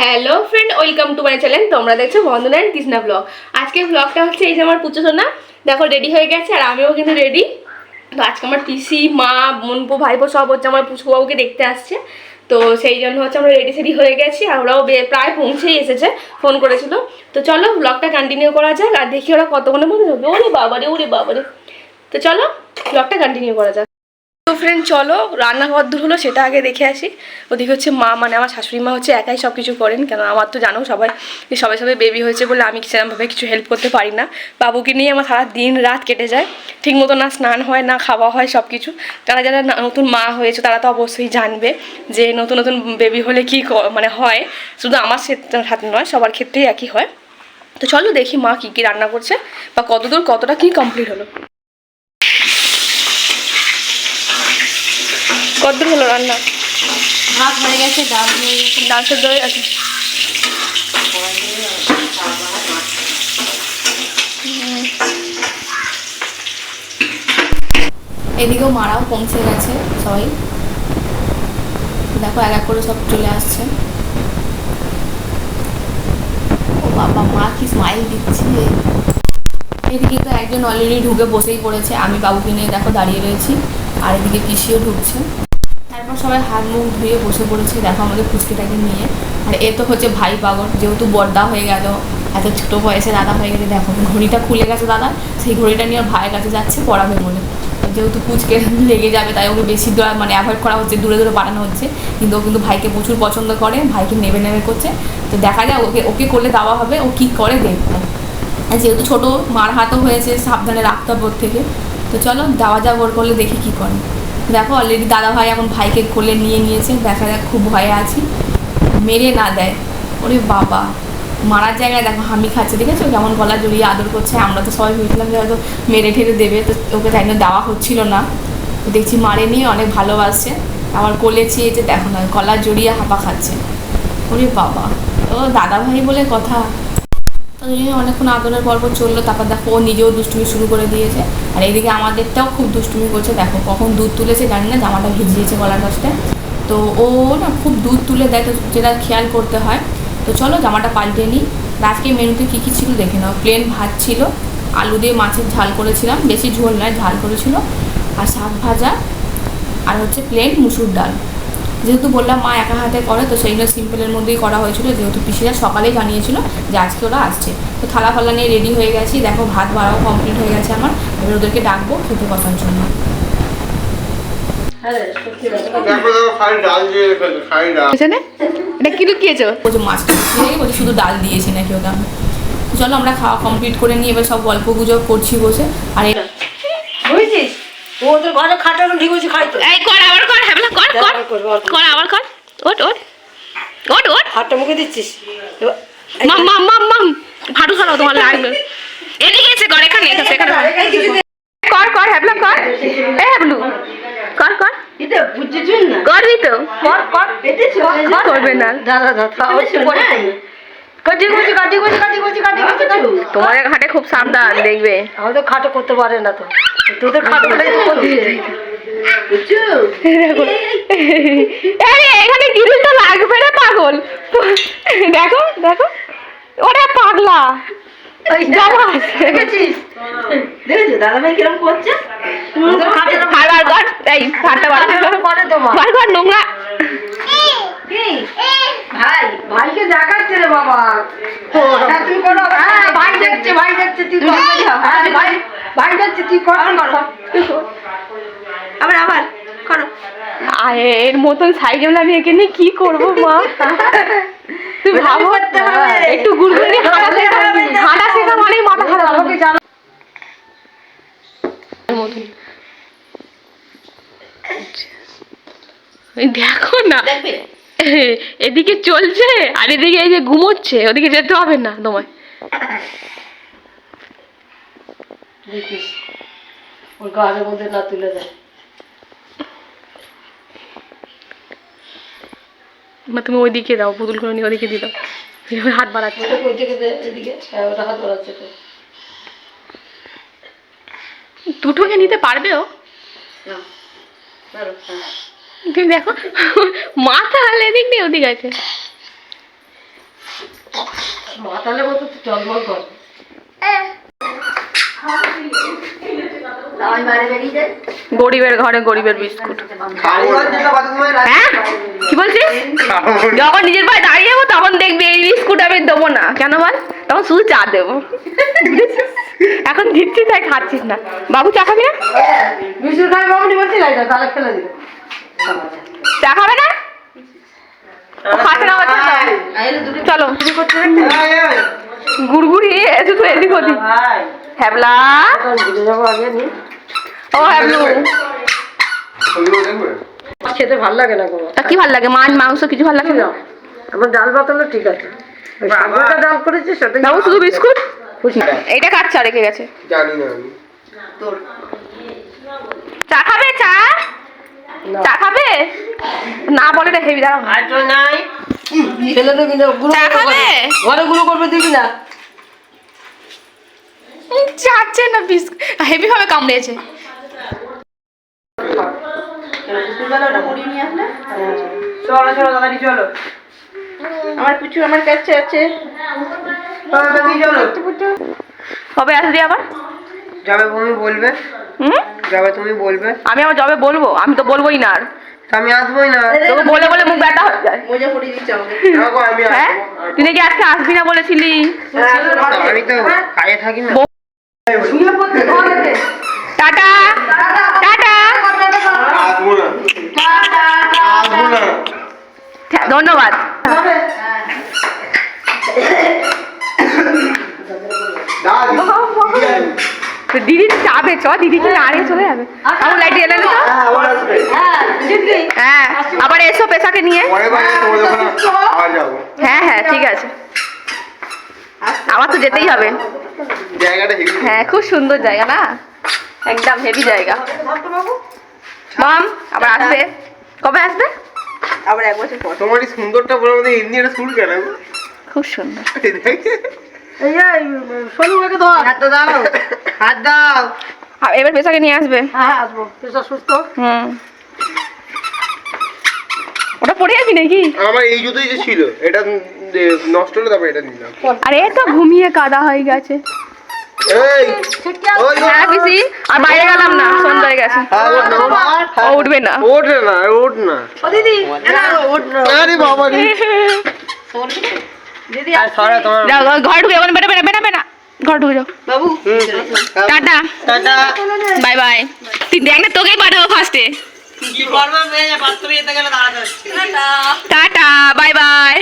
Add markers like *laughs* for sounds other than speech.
Hello friend welcome to my channel তোমরা দেখছ and Krishna blog আজকে ব্লগটা হচ্ছে এই যে আমার পুজো সোনা। দেখো রেডি হয়ে গেছে আর আমিও কিন্তু রেডি তো আজকে আমার পিসি, মা বোনপো ভাইপো সব হচ্ছে আমার পুষ্পবাবুকে দেখতে আসছে। তো সেই জন্য হচ্ছে আমরা রেডি সেডি হয়ে গেছি। আর ওরাও প্রায় পৌঁছেই এসেছে ফোন করেছিল। তো চলো ব্লগটা কন্টিনিউ করা যাক। আর দেখি ওরা কতক্ষণের মধ্যে ওরে বাবারে ওরে বাবারে। তো চলো ব্লগটা কন্টিনিউ করা যাক। ফ্রেন্ড চলো রান্না কত দূর হলো সেটা আগে দেখে আসি। ওদিকে হচ্ছে মা মানে আমার শাশুড়ি মা হচ্ছে একাই সব কিছু করেন, কেন আমার তো জানো সবাই, যে সবাই সবাই বেবি হয়েছে বলে আমি সেরকমভাবে কিছু হেল্প করতে পারি না। বাবুকে নিয়ে আমার সারা দিন রাত কেটে যায়। ঠিক মতো না স্নান হয়, না খাওয়া হয় সব কিছু যারা যারা নতুন মা হয়েছে, তারা তো অবশ্যই জানবে যে নতুন নতুন বেবি হলে কি মানে হয়। শুধু আমার সাথে নয়, সবার ক্ষেত্রেই একই হয়। তো চলো দেখি মা কী কী রান্না করছে, বা কতদূর কতটা কি কমপ্লিট হলো। কতদূর হলো রান্না। ভাত হয়ে গেছে ডাল হয়ে গেছে। ডাল সেদ্ধ হয়ে গেছে। এদিকেও মারাও পৌঁছে গেছে সবাই। দেখো এক এক করে সব চলে আসছে। ও বাবা মা কি স্মাইল দিচ্ছে। এদিকে তো একজন অলরেডি ঢুকে বসেই পড়েছে আমি বাবুকে নিয়ে দেখো দাঁড়িয়ে রয়েছি। আর এদিকে পিসিও ঢুকছে। সবাই হাত মুখ ধুয়ে বসে পড়েছে, দেখো আমাদের ফুচকিটাকে নিয়ে। আর এ তো হচ্ছে ভাই পাগল, যেহেতু বর্দা হয়ে গেল, এত ছোটো বয়সে দাদা হয়ে গেলে দেখো ঘড়িটা খুলে গেছে দাদা সেই ঘড়িটা নিয়ে ভাইয়ের কাছে যাচ্ছে, পড়াবে বলে। যেহেতু পুচকে *laughs* লেগে যাবে, তাই ওকে বেশি মানে অ্যাভয়েড করা হচ্ছে, দূরে দূরে পাঠানো হচ্ছে। কিন্তু ও কিন্তু ভাইকে প্রচুর পছন্দ করে, ভাইকে নেবে নেবে করছে। তো দেখা যায় ওকে ওকে করলে দেওয়া হবে, ও কী করে দেখব। যেহেতু ছোটো, মার হাতও হয়েছে, সাবধানে রাখতে হবে ওর থেকে। তো চলো, দেওয়া যাক, ওর করলে দেখি কী করে। দেখো অলরেডি দাদা ভাই এখন ভাইকে কোলে নিয়ে নিয়েছে, দেখা যাক খুব ভয়ে আছি। মেরে না দেয়। ওরে বাবা। মারার জায়গায় দেখো হামি খাচ্ছে, দেখেছ? কেমন গলা জড়িয়ে আদর করছে। আমরা তো সবাই ভেবেছিলাম যে হয়তো মেরে ঠেরে দেবে, তো ওকে তাই দেওয়া হচ্ছিল না। দেখছি মারেনি, অনেক ভালোবাসছে আবার কোলে চেয়েছে দেখো না, গলা জড়িয়ে হাঁপা খাচ্ছে। ওরে বাবা। ও দাদা ভাই বলে কথা। তো অনেকক্ষণ আদরের পর্ব চলল, তারপর দেখো ও নিজেও দুষ্টুমি শুরু করে দিয়েছে। আর এইদিকে আমাদেরটাও খুব দুষ্টুমি করছে, দেখো কখন দুধ তুলেছে, জানি না, জামাটা ভিজিয়েছে গলার কাছটা তো ও না খুব দুধ তুলে দেয়, তো যেটা খেয়াল করতে হয়। তো চলো জামাটা পাল্টে নিই। আজকে মেনুতে কী কী ছিল দেখে নাও। প্লেন ভাত ছিল, আলু দিয়ে মাছের ঝাল করেছিলাম, বেশি ঝোল নয়, ঝাল করেছিল। আর শাক ভাজা, আর হচ্ছে প্লেন মুসুর ডাল। যেহেতু বললাম মা একা হাতে করে তো সেই জন্য সিম্পলের মধ্যেই করা হয়েছিল। যেহেতু পিসিরা সকালেই জানিয়েছিল যে আজকে ওরা আসছে। তো থালা ফালা নিয়ে রেডি হয়ে গেছি। দেখো ভাত বাড়াও কমপ্লিট হয়ে গেছে আমার। এবার ওদেরকে ডাকবো খেতে বসার জন্য। এটা কি লুকিয়েছো? মাছটা শুধু ডাল দিয়েছি নাকি ওটা? চলো আমরা খাওয়া কমপ্লিট করে নিয়ে এবার সব গল্প গুজব করছি বসে। আর বুঝছিস? ও তোর ঘরে খাটানো ঠিক খাইতো এই কর আবার কর হ্যাবলা কর কর কর আবার কর। ওট ওট ওট ওট হাতটা মুখে দিচ্ছিস? মাম মাম মাম মাম। ভাটু খাও তোমার লাগবে এদিকে এসে কর এখানে এসে এখানে কর। কর কর হ্যাবলা কর। এ হ্যাবলু কর কর। এটা বুঝছিস না। করবি তো। কর কর করবে না। দাদা দাদা অবশ্যই করে কাটি করছি কাটি করছি কাটি করছি কাটি তোমাদের ঘাটে খুব সাবধান দেখবে। আমাদের খাটো করতে পারে না তো। তোদের খাটো করে আরে এখানে গিরিলটা লাগবে রে পাগল। দেখো ওরে পাগলা। তোমার নোংরা। কি? ভাই ভাইকে দেখাচ্ছে রে বাবা। তুই করো হ্যাঁ ভাই দেখছে ভাই দেখছে তুই হ্যাঁ, তুই কর আবার আবার করো। এর মতন সাইজ আমি একে নিয়ে কি করব মা? তুই ভাবো। একটু গুড়গুড়ি হাঁটা শেখা হবে হাঁটা শেখা মানেই মাথা খারাপ। মতন দেখো না। এদিকে চলছে আর এদিকে এই যে ঘুমোচ্ছে ওদিকে যেতে হবে না তোমায়। দেখিস ওর গাড়ির মধ্যে না তুলে দেয়। মা তুমি ওইদিকে দাও পুতুল করে নিয়ে ওদিকে দিয়ে দাও। এইভাবে হাত বাড়াচ্ছে। ওই দিকে দে এদিকে? হ্যাঁ ওটা হাত বাড়াচ্ছে তো। দুটোকে নিতে পারবে ও? না হ্যাঁ। তুমি দেখো মাথা হালে এদিক দিয়ে ওদিক আছে। মাতালে মতো তো জলমল কর সবাই বাইরে বেরিয়ে যায় গরিবের ঘরে গরিবের বিস্কুট হ্যাঁ কি বলছিস যখন নিজের পায়ে দাঁড়িয়ে যাব তখন দেখবি এই বিস্কুট আমি দেবো না কেন বল তখন শুধু চা দেবো এখন দিচ্ছি তাই খাচ্ছিস না বাবু চা খাবি না বলছি তাহলে ফেলে দিল চা খাবে না খাচ্ছে না চলো গুড়গুড়ি এসে তো এদিক ওদিক। হ্যাবলা। এখন ঘুরে যাব আগে নি। ও হ্যাবলু। খেতে ভালো লাগে না কোনো। তা কি ভালো লাগে? মাছ মাংস কিছু ভালো লাগে না? আমার ডাল বাতালো ঠিক আছে। ডাল করেছি শুধু বিস্কুট? রেখে গেছে? জানি না আমি। চা খাবে? চা। চা খাবে? না বলে রে হেভি দাঁড়াও আর তো নাই। ফেলে দেবি না গুলো চা খাবে? ঘরে গুলো করবে দিবি না? চাচ্ছে না বিস্কুট হেভি ভাবে কামড়েছে। চলো চলো দাদাটি চলো। আমার পিছু আমার কাছে আছে। চলো। কবে আসবি আবার? যাবে তুমি বলবে। হুম? যাবে তুমি বলবে। আমি আবার যবে বলব? আমি তো বলবোই না আর। আমি আসবোই না। তোকে বলে বলে মুখ ব্যথা হয়ে যায়। দেখো আমি হ্যাঁ? আসব। তুই নাকি আজকে আসবি না বলেছিলি? আমি তো কাজে থাকি না। টাটা। টাটা। হ্যাঁ, ধন্যবাদ। দাদি তো দিদি যাবে চ দিদি কি আরে চলে যাবে। আমার লাইট এলেন তো? হ্যাঁ আবার আসবে। হ্যাঁ আবার এসো পেশাকে নিয়ে। হ্যাঁ হ্যাঁ ঠিক আছে। আমার তো যেতেই হবে। জায়গাটা হেভি হ্যাঁ খুব সুন্দর জায়গা না? একদম হেভি জায়গা। মাম আবার আসবে? কবে আসবে? আবার এক বছর পর। তোমার এই সুন্দরটা বলে আমাদের এমনি একটা সুর কেন খুব সুন্দর। এই এই শোনো ওকে ধর। হাত দাও হাত দাও। এবার পেশাকে নিয়ে আসবে। হ্যাঁ হ্যাঁ আসব। তুই সুস্থ। হুম। ওটা পড়ে যাবি নাকি? আমার এই জুতোই যে ছিল এটা নষ্ট হলো তারপর এটা নিলাম। আরে তো ঘুমিয়ে কাদা হয়ে গেছে। এই হ্যাঁ পিসি আর বাইরে গেলাম না সন্ধ্যা গেছে। হ্যাঁ, না। উঠবে না। ওঠ না দিদি আরে বাবা রে। *laughs* দিদি সরা তোমার যাও ঘর- ঢুকে যাব বেটা বেটা বেটা বেটা ঘর ঢুকে যাও। বাবু। টাটা। টাটা। Bye bye. তুই দেখ না তোকেই পাঠাবো ফার্স্টে টাটা। Bye by.